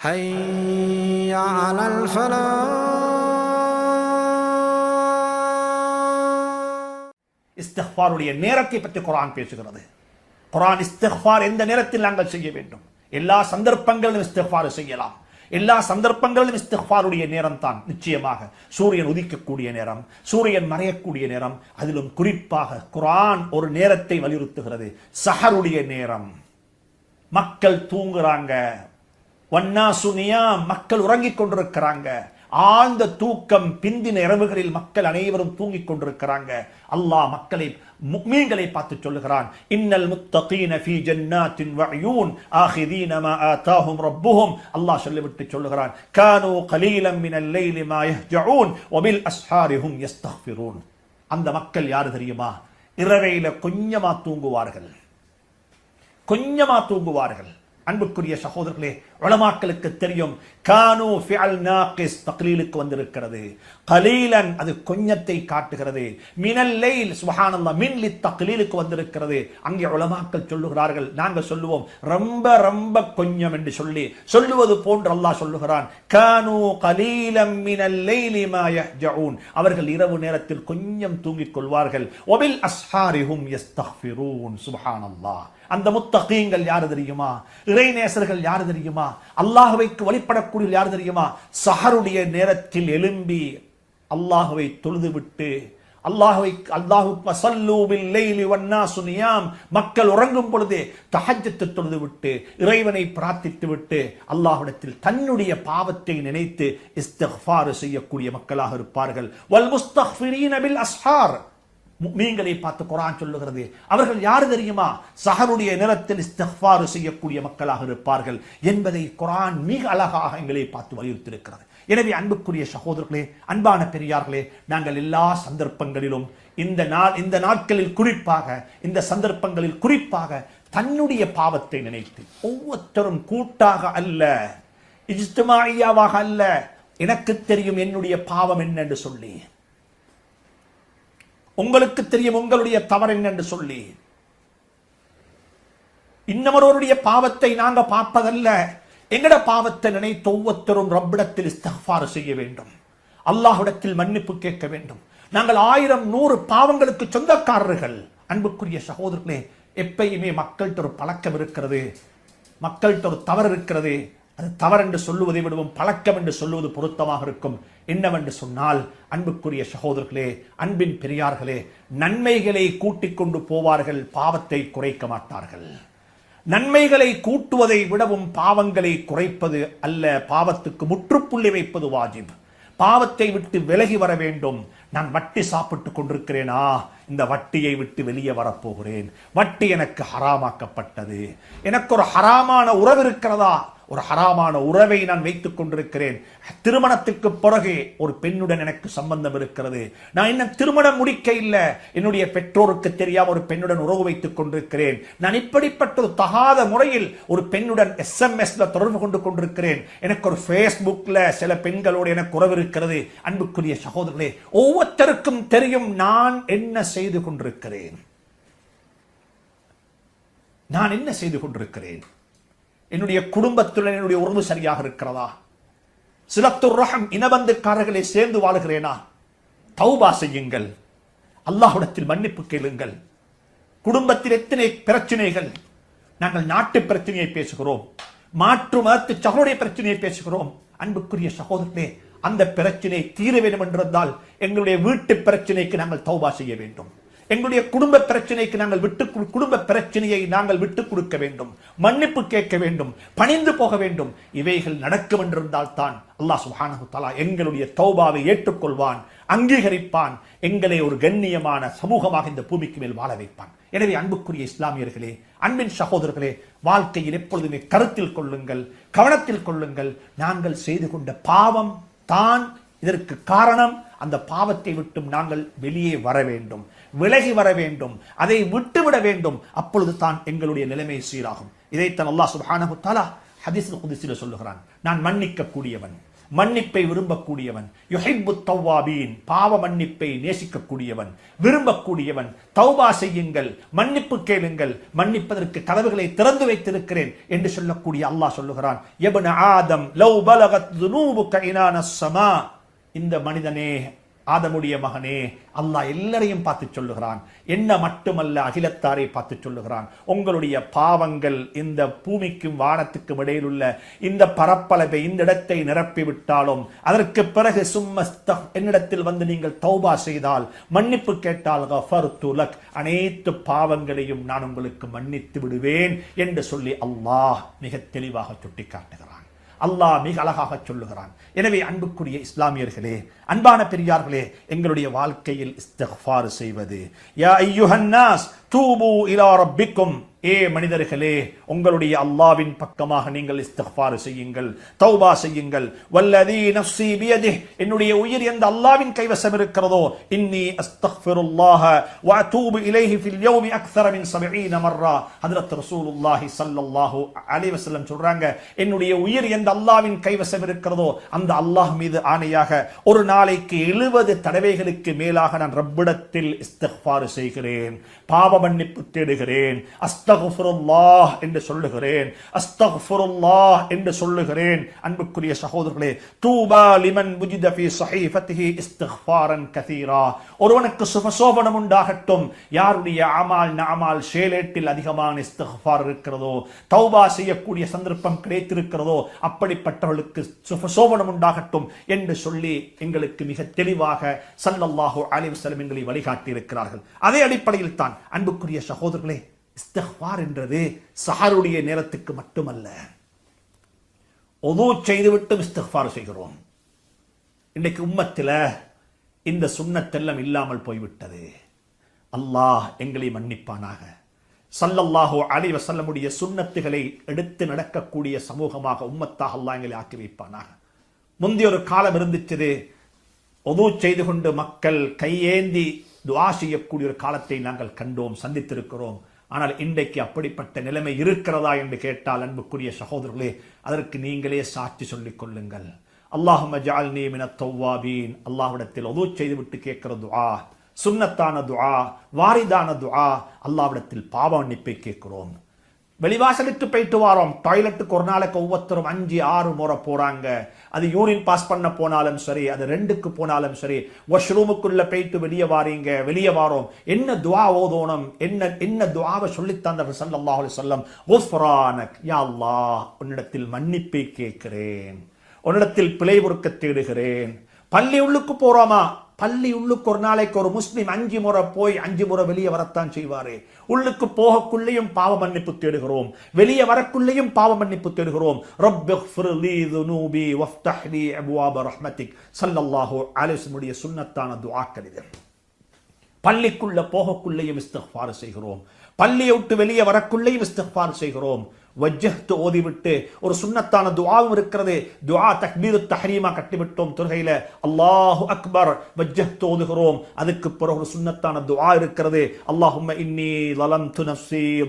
حي على الفلاح இஸ்திஃபாருடைய நேரத்தை பற்றி குர்ஆன் பேசுகிறது குர்ஆன் இஸ்திஃபார் எந்த நேரத்தில் நாங்கள் செய்ய வேண்டும் எல்லா சந்தர்ப்பங்களிலும் இஸ்திஃபார் செய்யலாம் எல்லா சந்தர்ப்பங்களிலும் இஸ்திஃபாருடைய நேரம் தான் நிச்சயமாக சூரியன் உதிக்கக்கூடிய நேரம் சூரியன் மறையக்கூடிய நேரம் அதிலும் குறிப்பாக குர்ஆன் ஒரு நேரத்தை வலியுறுத்துகிறது சஹருடைய நேரம் மக்கள் தூங்குறாங்க வன்னாசுனியா மக்கள் உறங்கிக் கொண்டிருக்கிறாங்க. ஆழ்ந்த தூக்கம் பிந்தின இரவுகளில் மக்கள் அனைவரும் தூங்கிக் கொண்டிருக்கிறாங்க. அல்லாஹ் மக்களை முக்மீன்களை பார்த்து சொல்லுகிறான். இன்னல் முத்தகீன ஃபீ ஜன்னாத்தின் வஅயூன் ஆஹிதீன மா ஆதாஹும் ரப்புஹும். அல்லாஹ் சொல்லிவிட்டு சொல்லுகிறான். கானூ கலீலம் மினல் லைலி மா யஹ்ஜஊன் வபில் அஸ்ஹாரிஹும் யஸ்தக்ஃபிரூன் அந்த மக்கள் யாரு தெரியுமா? இரவையில கொஞ்சமா தூங்குவார்கள். கொஞ்சமா தூங்குவார்கள். அன்புக்குரிய சகோதரர்களே உளமாக்களுக்கு தெரியும். கானு ஃபியல் நாகிஸ் தக்லீலுக்கு வந்திருக்கிறது. கலீலன் அது கொஞ்சத்தை காட்டுகிறது. மினல் லைல் சுப்ஹானல்லாஹ் மின் லி தக்லீலுக்கு வந்திருக்கிறது. அங்கே உளமாக்கள் சொல்லுகிறார்கள் நாங்கள் சொல்லுவோம் ரொம்ப ரொம்ப கொஞ்சம் என்று சொல்லி சொல்லுவது போன்று அல்லாஹ் சொல்லுகிறான் கானு கலீலம் மினல் லைலி மா யஹ்ஜஊன் அவர்கள் இரவு நேரத்தில் கொஞ்சம் தூங்கிக் கொள்வார்கள். ஒபில் அஸ்ஹாரிஹும் யஸ்தக்ஃபிரூன் சுப்ஹானல்லாஹ். அந்த முத்தகீங்கள் யாரு தெரியுமா? இறைநேசர்கள் யாரு தெரியுமா? தெரியுமா அல்லாஹுவைக்கு வழிபடக்கூடிய யார் தெரியுமா? சஹருடைய நேரத்தில் எழும்பி அல்லாஹுவை தொழுது விட்டு அல்லாஹுவை அல்லாஹு வசல்லூ பில் லைலி வன்னாசு மக்கள் உறங்கும் பொழுதே தஹஜ்ஜத்து தொழுது விட்டு இறைவனை பிரார்த்தித்து விட்டு அல்லாஹ்விடத்தில் தன்னுடைய பாவத்தை நினைத்து இஸ்தஃபாறு செய்யக்கூடிய மக்களாக இருப்பார்கள். வல் முஸ்தக்ஃபிரீன பில் அஸ்ஹார் நீங்களை பார்த்து குரான் சொல்லுகிறது. அவர்கள் யாரு தெரியுமா? சஹருடைய நிலத்தில் இஸ்தஃபாறு செய்யக்கூடிய மக்களாக இருப்பார்கள் என்பதை குரான் மிக அழகாக எங்களை பார்த்து வலியுறுத்தியிருக்கிறது. எனவே அன்புக்குரிய சகோதரர்களே அன்பான பெரியார்களே நாங்கள் எல்லா சந்தர்ப்பங்களிலும் இந்த நாள் இந்த நாட்களில் குறிப்பாக இந்த சந்தர்ப்பங்களில் குறிப்பாக தன்னுடைய பாவத்தை நினைத்து ஒவ்வொருத்தரும் கூட்டாக அல்ல இஜ்துமாயியாவாக அல்ல எனக்கு தெரியும் என்னுடைய பாவம் என்ன என்று சொல்லி உங்களுக்கு தெரியும் உங்களுடைய தவறு என்னென்று சொல்லி. இன்னமொருவருடைய பாவத்தை நாங்க பார்ப்பதல்ல. எங்கட பாவத்தை நினைத்து ஒவ்வொருத்தரும் ரப்பிடத்தில் இஸ்தஃபார் செய்ய வேண்டும். அல்லாஹ்விடத்தில் மன்னிப்பு கேட்க வேண்டும். நாங்கள் ஆயிரம் நூறு பாவங்களுக்கு சொந்தக்காரர்கள். அன்புக்குரிய சகோதரர்களே எப்பயுமே மக்கள்கிட்ட ஒரு பழக்கம் இருக்கிறது. மக்கள்கிட்ட ஒரு தவறு இருக்கிறது. அது தவறென்று சொல்லுவதை விடவும் பழக்கம் என்று சொல்லுவது பொருத்தமாக இருக்கும். என்னவென்று சொன்னால் அன்புக்குரிய சகோதரர்களே அன்பின் பெரியார்களே நன்மைகளை கூட்டிக் கொண்டு போவார்கள் பாவத்தை குறைக்க மாட்டார்கள். நன்மைகளை கூட்டுவதை விடவும் பாவங்களை குறைப்பது அல்ல பாவத்துக்கு முற்றுப்புள்ளி வைப்பது வாஜிப். பாவத்தை விட்டு விலகி வர வேண்டும். நான் வட்டி சாப்பிட்டு கொண்டிருக்கிறேனா? இந்த வட்டியை விட்டு வெளியே வரப்போகிறேன். வட்டி எனக்கு ஹராமாக்கப்பட்டது. எனக்கு ஒரு ஹராமான உறவு இருக்கிறதா? ஒரு ஹராமான உறவை நான் வைத்துக் கொண்டிருக்கிறேன். திருமணத்துக்கு பிறகு ஒரு பெண்ணுடன் எனக்கு சம்பந்தம் இருக்கிறது. நான் இன்னும் திருமணம் முடிக்க இல்லை. என்னுடைய பெற்றோருக்கு தெரியாம ஒரு பெண்ணுடன் உறவு வைத்துக் கொண்டிருக்கிறேன். நான் இப்படிப்பட்ட ஒரு தகாத முறையில் ஒரு பெண்ணுடன் எஸ்எம்எஸ்ல தொடர்பு கொண்டு கொண்டிருக்கிறேன். எனக்கு ஒரு ஃபேஸ்புக்ல சில பெண்களோடு எனக்கு உறவு இருக்கிறது. அன்புக்குரிய சகோதரர்களே ஒவ்வொருத்தருக்கும் தெரியும் நான் என்ன செய்து கொண்டிருக்கிறேன். நான் என்ன செய்து கொண்டிருக்கிறேன்? என்னுடைய குடும்பத்துடன் என்னுடைய உறவு சரியாக இருக்கிறதா? சிலத்துர் ரகம் இனபந்துக்காரர்களை சேர்ந்து வாழுகிறேனா? தௌபா செய்யுங்கள். அல்லாஹுடத்தில் மன்னிப்பு கேளுங்கள். குடும்பத்தில் எத்தனை பிரச்சனைகள்? நாங்கள் நாட்டு பிரச்சனையை பேசுகிறோம். மாற்று மதத்து சகோடைய பிரச்சனையை பேசுகிறோம். அன்புக்குரிய சகோதரனே அந்த பிரச்சனை தீர வேண்டும் என்றிருந்தால் எங்களுடைய வீட்டு பிரச்சனைக்கு நாங்கள் தௌபா செய்ய வேண்டும். எங்களுடைய குடும்ப பிரச்சனைக்கு நாங்கள் விட்டு குடும்ப பிரச்சனையை நாங்கள் விட்டுக் கொடுக்க வேண்டும். மன்னிப்பு கேட்க வேண்டும். பணிந்து போக வேண்டும். இவைகள் நடக்கும் என்றிருந்தால் தான் அல்லாஹ் சுப்ஹானஹு தலா எங்களுடைய தௌபாவை ஏற்றுக்கொள்வான் அங்கீகரிப்பான் எங்களை ஒரு கண்ணியமான சமூகமாக இந்த பூமிக்கு மேல் வாழ வைப்பான். எனவே அன்புக்குரிய இஸ்லாமியர்களே அன்பின் சகோதரர்களே வாழ்க்கையில் எப்பொழுதுமே கருத்தில் கொள்ளுங்கள் கவனத்தில் கொள்ளுங்கள். நாங்கள் செய்து கொண்ட பாவம் தான் இதற்கு காரணம். அந்த பாவத்தை விட்டும் நாங்கள் வெளியே வர வேண்டும். விலகி வர வேண்டும் அதை விட்டுவிட வேண்டும். அப்பொழுது தான் எங்களுடைய நிலைமை சீராகும். இதைத்தான் அல்லாஹ் சுப்ஹானஹு தஆலா ஹதீஸுல் குதிசில சொல்லுகிறான். நான் மன்னிக்க கூடியவன் மன்னிப்பை விரும்பக்கூடியவன் யுஹிப்பு தௌவாபீன் பாவ மன்னிப்பை நேசிக்கக்கூடியவன் விரும்பக்கூடியவன். தௌபா செய்யுங்கள் மன்னிப்பு கேளுங்கள் மன்னிப்பதற்கு கதவுகளை திறந்து வைத்திருக்கிறேன் என்று சொல்லக்கூடிய அல்லாஹ் சொல்லுகிறான். எபன் ஆதம் லவ் பலகத் துனூபு இனான சமா. இந்த மனிதனே ஆதமுடைய மகனே அல்லாஹ் எல்லாரையும் பார்த்து சொல்லுகிறான். என்ன மட்டுமல்ல அகிலத்தாரை பார்த்து சொல்லுகிறான். உங்களுடைய பாவங்கள் இந்த பூமிக்கும் வானத்துக்கும் இடையில் உள்ள இந்த பரப்பளவை இந்த இடத்தை நிரப்பிவிட்டாலும் அதற்கு பிறகு சும்மஸ்த என்னிடத்தில் வந்து நீங்கள் தௌபா செய்தால் மன்னிப்பு கேட்டால் கஃபர்து லக் அனைத்து பாவங்களையும் நான் உங்களுக்கு மன்னித்து விடுவேன் என்று சொல்லி அல்லாஹ் மிக தெளிவாக சுட்டிக்காட்டுகிறான். அல்லாஹ் மிக அழகாக சொல்லுகிறான். எனவே அன்புக்குரிய இஸ்லாமியர்களே அன்பான பெரியார்களே எங்களுடைய வாழ்க்கையில் இஸ்தஃபார் செய்வது யா ஐயுஹன்னாஸ் தூபு இலா ரப்பிக்கும். ஏ மனிதர்களே உங்களுடைய அல்லாவின் பக்கமாக நீங்கள் இஸ்திஃபார் செய்யுங்கள் தௌபா செய்யுங்கள். வல்லதி நஃப்ஸி பியதி என்னுடைய உயிர் எந்த அல்லாவின் கைவசம் இருக்கிறதோ இன்னி அஸ்தக்ஃபிருல்லாஹ வ அதூபு இலைஹி ஃபில் யௌமி அக்ஸர மின் 70 மர்ரா. ஹஜ்ரத் ரசூலுல்லாஹி ஸல்லல்லாஹு அலைஹி வஸல்லம் சொல்றாங்க என்னுடைய உயிர் எந்த அல்லாவின் கைவசம் இருக்கிறதோ அந்த அல்லாஹ் மீது ஆணையாக ஒரு நாளைக்கு 70 தடவைகளுக்கு மேலாக நான் ரப்பிடத்தில் இஸ்திஃபார் செய்கிறேன். பாவ மன்னிப்பு தேடுகிறேன். அஸ்தகுஃபுருல்லாஹ் என்று சொல்லுகிறேன். அஸ்தகுஃபுருல்லாஹ் என்று சொல்லுகிறேன். அன்புக்குரிய சகோதரர்களே தூபா லிமன் புஜிதபி ஃபீ ஸஹீஃபத்திஹி கதீரா ஒருவனுக்கு சுபசோபனம் உண்டாகட்டும். யாருடைய அமால் நாமால் ஷேலேட்டில் அதிகமான இஸ்திக்ஃபார் இருக்கிறதோ தௌபா செய்யக்கூடிய சந்தர்ப்பம் கிடைத்திருக்கிறதோ அப்படிப்பட்டவர்களுக்கு சுபசோபனம் உண்டாகட்டும் என்று சொல்லி எங்களுக்கு மிக தெளிவாக சல்லல்லாஹு அலிவசலம் எங்களை வழிகாட்டி இருக்கிறார்கள் அதே அடிப்படையில் தான் அன்புக்குரிய சகோதரர்களே இஸ்திக்ஃபார் என்றது சஹருடைய நேரத்துக்கு மட்டுமல்ல. ஒது செய்துவிட்டு இஸ்திக்ஃபார் செய்கிறோம். இன்றைக்கு உம்மத்தில் இந்த சுண்ணத்தெல்லாம் இல்லாமல் போய்விட்டது. அல்லாஹ் எங்களை மன்னிப்பானாக. சல்லல்லாஹோ அலைஹி வசல்லமுடைய சுண்ணத்துகளை எடுத்து நடக்கக்கூடிய சமூகமாக உம்மத்தாக அல்லாஹ் எங்களை ஆக்கி வைப்பானாக. முந்தைய ஒரு காலம் இருந்துச்சது ஒது செய்து கொண்டு மக்கள் கையேந்தி துவா செய்யக்கூடிய ஒரு காலத்தை நாங்கள் கண்டோம் சந்தித்திருக்கிறோம். ஆனால் இன்றைக்கு அப்படிப்பட்ட நிலைமை இருக்கிறதா என்று கேட்டால் அன்புக்குரிய சகோதரர்களே அதற்கு நீங்களே சாட்சி சொல்லிக் கொள்ளுங்கள். அல்லாஹும ஜால்னி மினத் தௌவாபீன். அல்லாஹ்விடத்தில் ஒது செய்துவிட்டு கேட்கிற துஆ சுன்னத்தான துஆ வாரிதான துஆ அல்லாவிடத்தில் பாவ மன்னிப்பை கேட்கிறோம். வெளிவாசலுக்கு போயிட்டு வாரோம். டாய்லெட்டுக்கு ஒரு நாளைக்கு ஒவ்வொருத்தரும் அஞ்சு ஆறு முறை போறாங்க. அது யூரின் பாஸ் பண்ண போனாலும் சரி அது ரெண்டுக்கு போனாலும் சரி வாஷ்ரூமுக்குள்ள போயிட்டு வெளியே வாரீங்க வெளியே வாரோம். என்ன துவா ஓதோணும்? என்ன என்ன துவாவை சொல்லித்தந்த ஸல்லல்லாஹு அலைஹி வஸல்லம்? குஃப்ரானக் யா அல்லா உன்னிடத்தில் மன்னிப்பை கேட்கிறேன். உன்னிடத்தில் பிழை பொறுக்க தேடுகிறேன். பள்ளி உள்ளுக்கு போறோமா? பள்ளி உள்ளுக்கு ஒரு நாளைக்கு ஒரு முஸ்லிம் அஞ்சு முறை போய் அஞ்சு முறை வெளியே வரத்தான் செய்வாரு. உள்ளுக்கு போகக்குள்ளேயும் பாவ மன்னிப்பு தேடுகிறோம். வெளியே வரக்குள்ளேயும் பாவ மன்னிப்பு தேடுகிறோம். ரப்பிக்ஃபிர் லீ துனூபி ரஹ்மத்திக். சல்லல்லாஹோ ஆலேசனுடைய சுண்ணத்தான துவாக்கள் இது. பள்ளிக்குள்ள போகக்குள்ளேயும் இஸ்தஃபார் செய்கிறோம். பள்ளியை விட்டு வெளியே வரக்குள்ளேயும் இஸ்தஃபார் செய்கிறோம். வஜ்ஜஹ்து ஓதிவிட்டு ஒரு சுண்ணத்தான துவாவும் இருக்கிறது. துவா தக்பீரு தஹரீமா கட்டிவிட்டோம் தொழுகையில். அல்லாஹு அக்பர். வஜ்ஜஹ்து ஓதுகிறோம். அதுக்கு பிறகு ஒரு சுண்ணத்தான துவா இருக்கிறது. அல்லாஹும்ம இன்னி லலம் து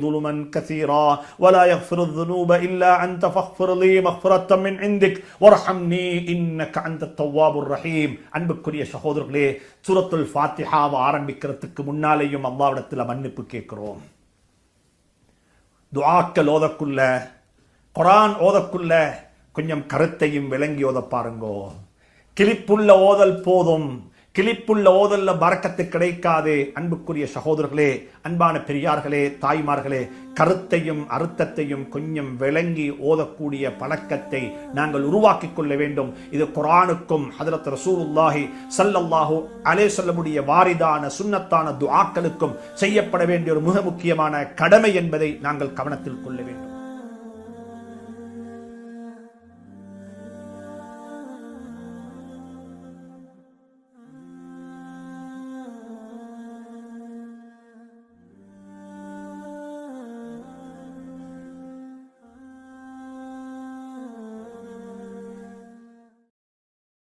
துலுமன் கசீரா. வலா யஃபிரு துனூப இல்லா அந்த ஃபஃபிர் லீ மஃபிரத்தம் மின் இந்திக். வர்ஹம்னி இன்னக அந்த தவ்வாபுர் ரஹீம். அன்புக்குரிய சகோதரர்களே சூரத்துல் ஃபாத்திஹாவை ஆரம்பிக்கிறதுக்கு முன்னாலேயும் அல்லாவிடத்தில் மன்னிப்பு கேட்கிறோம். துவாக்கள் ஓதக்குள்ள குரான் ஓதக்குள்ள கொஞ்சம் கருத்தையும் விளங்கி ஓத பாருங்கோ. கிளிப்புள்ள ஓதல் போதும். கிளிப்புள்ள ஓதல்ல பறக்கத்து கிடைக்காது. அன்புக்குரிய சகோதரர்களே அன்பான பெரியார்களே தாய்மார்களே கருத்தையும் அர்த்தத்தையும் கொஞ்சம் விளங்கி ஓதக்கூடிய பழக்கத்தை நாங்கள் உருவாக்கிக் கொள்ள வேண்டும். இது குரானுக்கும் ஹதரத் ரசூலுல்லாஹி சல்லல்லாஹு அலே சொல்லமுடைய வாரிதான சுண்ணத்தான துஆக்களுக்கும் செய்யப்பட வேண்டிய ஒரு மிக முக்கியமான கடமை என்பதை நாங்கள் கவனத்தில் கொள்ள வேண்டும்.